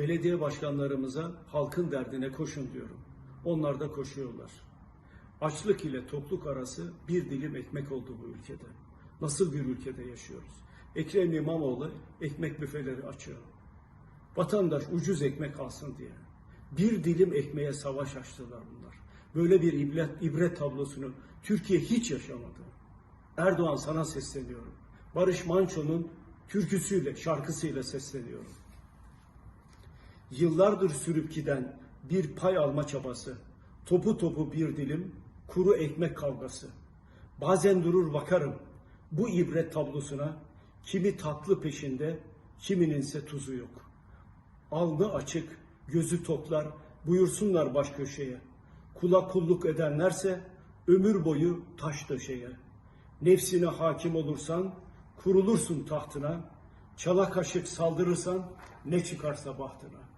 Belediye başkanlarımıza halkın derdine koşun diyorum. Onlar da koşuyorlar. Açlık ile tokluk arası bir dilim ekmek oldu bu ülkede. Nasıl bir ülkede yaşıyoruz? Ekrem İmamoğlu ekmek büfeleri açıyor. Vatandaş ucuz ekmek alsın diye. Bir dilim ekmeğe savaş açtılar bunlar. Böyle bir ibret, ibret tablosunu Türkiye hiç yaşamadı. Erdoğan sana sesleniyorum. Barış Manço'nun türküsüyle, şarkısıyla sesleniyorum. Yıllardır sürüp giden bir pay alma çabası, topu topu bir dilim, kuru ekmek kavgası. Bazen durur bakarım bu ibret tablosuna, kimi tatlı peşinde, kimininse tuzu yok. Alnı açık, gözü toplar, buyursunlar baş köşeye. Kula kulluk edenlerse ömür boyu taş döşeye. Nefsine hakim olursan kurulursun tahtına. Çala kaşık saldırırsan ne çıkarsa bahtına.